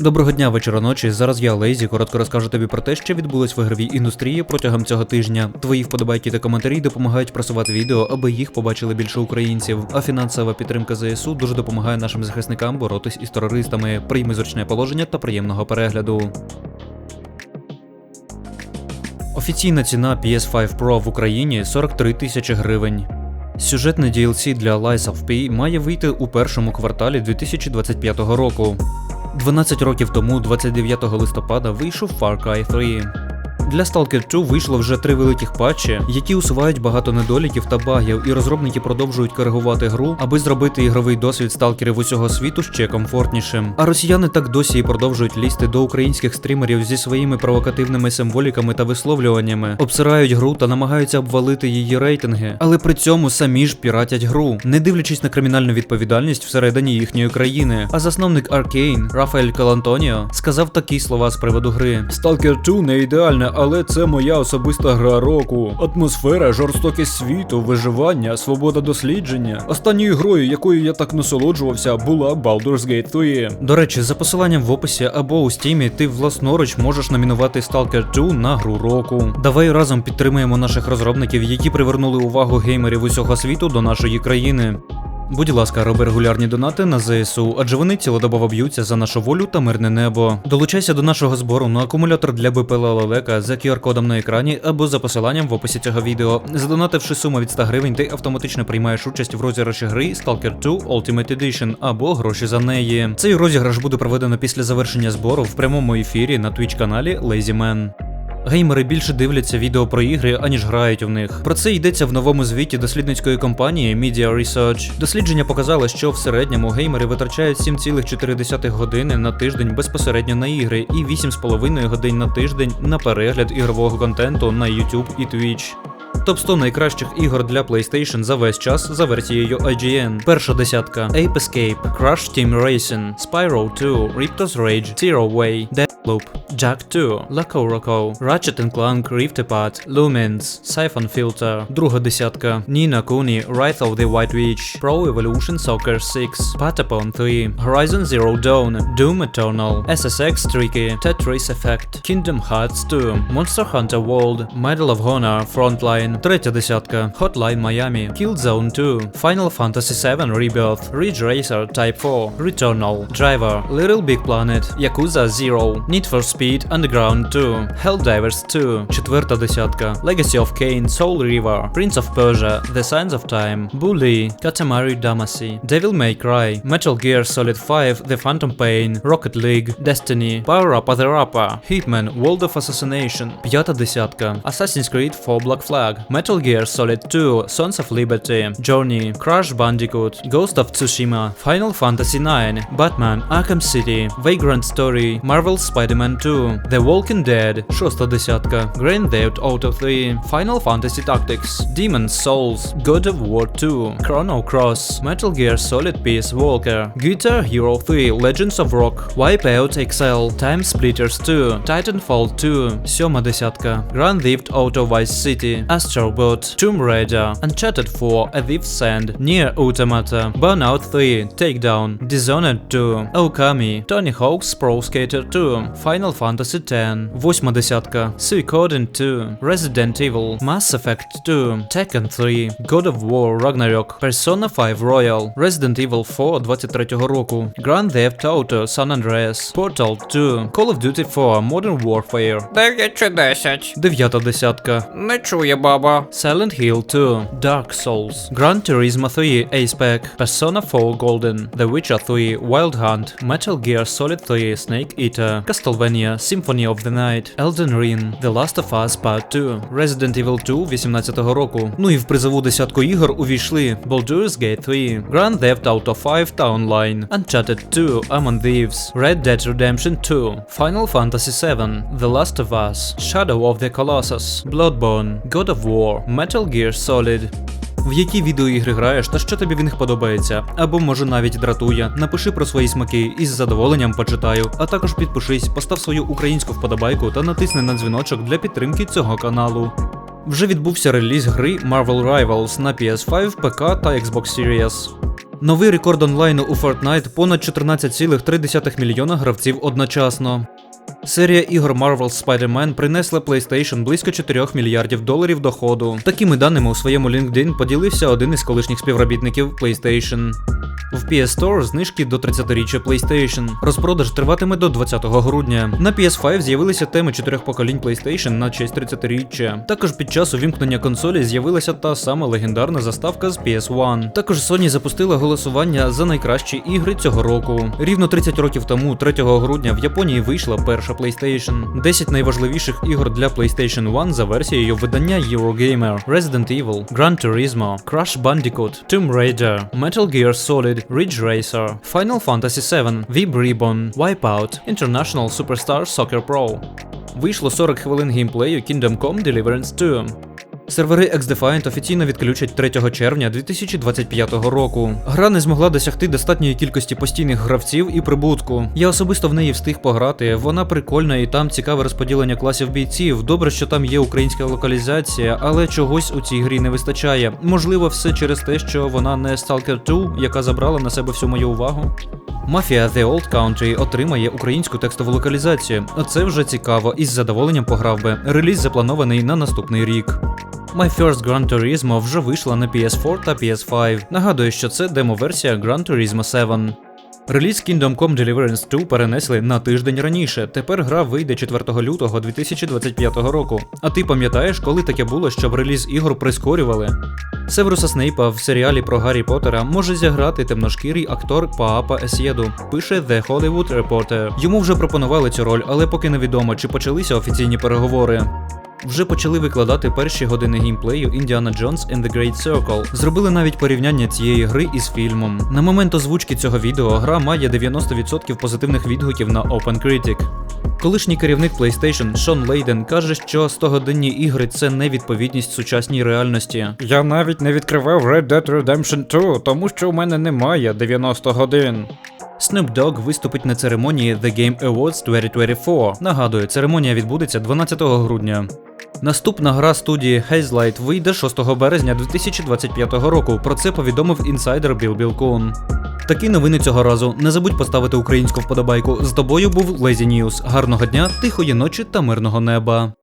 Доброго дня, вечора ночі. Зараз я Лейзі коротко розкажу тобі про те, що відбулось в ігровій індустрії протягом цього тижня. Твої вподобайки та коментарі допомагають просувати відео, аби їх побачили більше українців. А фінансова підтримка ЗСУ дуже допомагає нашим захисникам боротись із терористами. Прийми зручне положення та приємного перегляду. Офіційна ціна PS5 Pro в Україні 43 тисячі гривень. Сюжетне DLC для Lies of P має вийти у першому кварталі 2025 року. 12 років тому, 29 листопада, вийшов Far Cry 3. Для Stalker 2 вийшло вже три великих патчі, які усувають багато недоліків та багів, і розробники продовжують коригувати гру, аби зробити ігровий досвід сталкерів усього світу ще комфортнішим. А росіяни так досі і продовжують лізти до українських стрімерів зі своїми провокативними символіками та висловлюваннями, обсирають гру та намагаються обвалити її рейтинги, але при цьому самі ж піратять гру, не дивлячись на кримінальну відповідальність всередині їхньої країни. А засновник Arkane Рафаель Калантоніо сказав такі слова з приводу гри: Stalker 2 не ідеальна, але це моя особиста гра року. Атмосфера, жорстокість світу, виживання, свобода дослідження. Останньою грою, якою я так насолоджувався, була Baldur's Gate 3. До речі, за посиланням в описі або у стімі ти власноруч можеш номінувати Stalker 2 на гру року. Давай разом підтримаємо наших розробників, які привернули увагу геймерів усього світу до нашої країни. Будь ласка, роби регулярні донати на ЗСУ, адже вони цілодобово б'ються за нашу волю та мирне небо. Долучайся до нашого збору на акумулятор для БПЛА Лелека за QR-кодом на екрані або за посиланням в описі цього відео. Задонативши суму від 100 гривень, ти автоматично приймаєш участь в розіграші гри Stalker 2 Ultimate Edition або гроші за неї. Цей розіграш буде проведено після завершення збору в прямому ефірі на Twitch каналі LazyMan. Геймери більше дивляться відео про ігри, аніж грають в них. Про це йдеться в новому звіті дослідницької компанії Media Research. Дослідження показало, що в середньому геймери витрачають 7,4 години на тиждень безпосередньо на ігри і 8,5 годин на тиждень на перегляд ігрового контенту на YouTube і Twitch. Топ 100 найкращих ігор для PlayStation за весь час за версією IGN. Перша десятка Ape Escape, Crash Team Racing, Spyro 2, Riptos Rage, Zero Way, Deathloop, Jack 2, Loco Roco, Ratchet Clank Rift Apart, Lumens, Siphon Filter. Друга десятка Nina Kuni, Wrath of the White Witch, Pro Evolution Soccer 6, Patapon 3, Horizon Zero Dawn, Doom Eternal, SSX Tricky, Tetris Effect, Kingdom Hearts 2, Monster Hunter World, Medal of Honor Frontline, третя десятка, Hotline Miami, Killzone 2, Final Fantasy VII Rebirth, Ridge Racer Type 4, Returnal, Driver, Little Big Planet, Yakuza Zero, Need for Speed Underground 2, Helldivers 2, четверта десятка, Legacy of Kain Soul River, Prince of Persia, The Signs of Time, Bully, Katamari Damacy, Devil May Cry, Metal Gear Solid 5 The Phantom Pain, Rocket League, Destiny, Power Up the Rapper, Hitman World of Assassination, п'ята десятка, Assassin's Creed 4 Black Flag, Metal Gear Solid 2 Sons of Liberty, Journey, Crash Bandicoot, Ghost of Tsushima, Final Fantasy 9, Batman Arkham City, Vagrant Story, Marvel Spider-Man 2, The Walking Dead, шоста десятка, Grand Theft Auto 3, Final Fantasy Tactics, Demon's Souls, God of War 2, Chrono Cross, Metal Gear Solid Peace Walker, Guitar Hero 3 Legends of Rock, Wipeout XL, Time Splitters 2, Titanfall 2, сьома десятка, Grand Theft Auto Vice City, Astrobot, Tomb Raider, Uncharted 4, A Thief's End, Nier Automata, Burnout 3, Takedown, Dishonored 2, Okami, Tony Hawk's Pro Skater 2, Final Fantasy X, восьма десятка, Suikoden 2, Resident Evil, Mass Effect 2, Tekken 3, God of War Ragnarok, Persona 5 Royal, Resident Evil 4 23 року, Grand Theft Auto San Andreas, Portal 2, Call of Duty 4 Modern Warfare, 9 чи 10. дев'ята десятка, Не чує баба. Silent Hill 2, Dark Souls, Gran Turismo 3 Ace-Pack, Persona 4 Golden, The Witcher 3 Wild Hunt, Metal Gear Solid 3 Snake Eater, Castlevania Symphony of the Night, Elden Ring, The Last of Us Part 2, Resident Evil 2 18 року. Ну і в призову десятку ігор увійшли Baldur's Gate 3, Grand Theft Auto 5 та Online, Uncharted 2 Among Thieves, Red Dead Redemption 2, Final Fantasy 7, The Last of Us, Shadow of the Colossus, Bloodborne, God of War, Metal Gear Solid. В які відеоігри граєш та що тобі в них подобається, або може навіть дратує. Напиши про свої смаки і з задоволенням почитаю. А також підпишись, постав свою українську вподобайку та натисни на дзвіночок для підтримки цього каналу. Вже відбувся реліз гри Marvel Rivals на PS5, ПК та Xbox Series. Новий рекорд онлайну у Fortnite понад 14,3 мільйона гравців одночасно. Серія ігор Marvel's Spider-Man принесла PlayStation близько 4 мільярдів доларів доходу. Такими даними у своєму LinkedIn поділився один із колишніх співробітників PlayStation. В PS Store знижки до 30-річчя PlayStation. Розпродаж триватиме до 20 грудня. На PS5 з'явилися теми чотирьох поколінь PlayStation на честь 30-річчя. Також під час увімкнення консолі з'явилася та сама легендарна заставка з PS1. Також Sony запустила голосування за найкращі ігри цього року. Рівно 30 років тому, 3 грудня, в Японії вийшла перша PlayStation. 10 найважливіших ігор для PlayStation 1 за версією видання Eurogamer, Resident Evil, Gran Turismo, Crash Bandicoot, Tomb Raider, Metal Gear Solid, Ridge Racer, Final Fantasy VII, VIP Reborn, Wipeout, International Superstar Soccer Pro. Вийшло 40 хвилин геймплею Kingdom Come Deliverance 2. Сервери X-Defiant офіційно відключать 3 червня 2025 року. Гра не змогла досягти достатньої кількості постійних гравців і прибутку. Я особисто в неї встиг пограти. Вона прикольна і там цікаве розподілення класів бійців. Добре, що там є українська локалізація, але чогось у цій грі не вистачає. Можливо, все через те, що вона не Stalker 2, яка забрала на себе всю мою увагу. Мафія The Old Country отримає українську текстову локалізацію. Оце вже цікаво і з задоволенням пограв би. Реліз запланований на наступний рік. My First Gran Turismo вже вийшла на PS4 та PS5. Нагадую, що це демо-версія Gran Turismo 7. Реліз Kingdom Come Deliverance 2 перенесли на тиждень раніше. Тепер гра вийде 4 лютого 2025 року. А ти пам'ятаєш, коли таке було, щоб реліз ігор прискорювали? Северуса Снейпа в серіалі про Гаррі Поттера може зіграти темношкірий актор Паапа Есєду, пише The Hollywood Reporter. Йому вже пропонували цю роль, але поки невідомо, чи почалися офіційні переговори. Вже почали викладати перші години геймплею Indiana Jones and the Great Circle. Зробили навіть порівняння цієї гри із фільмом. На момент озвучки цього відео гра має 90% позитивних відгуків на OpenCritic. Колишній керівник PlayStation Шон Лейден каже, що 100-годинні ігри це невідповідність сучасній реальності. Я навіть не відкривав Red Dead Redemption 2, тому що у мене немає 90 годин. Snoop Dogg виступить на церемонії The Game Awards 2024. Нагадую, церемонія відбудеться 12 грудня. Наступна гра студії Hazelight вийде 6 березня 2025 року. Про це повідомив інсайдер Біл Білкун. Такі новини цього разу. Не забудь поставити українську вподобайку. З тобою був Лезі Ньюс. Гарного дня, тихої ночі та мирного неба.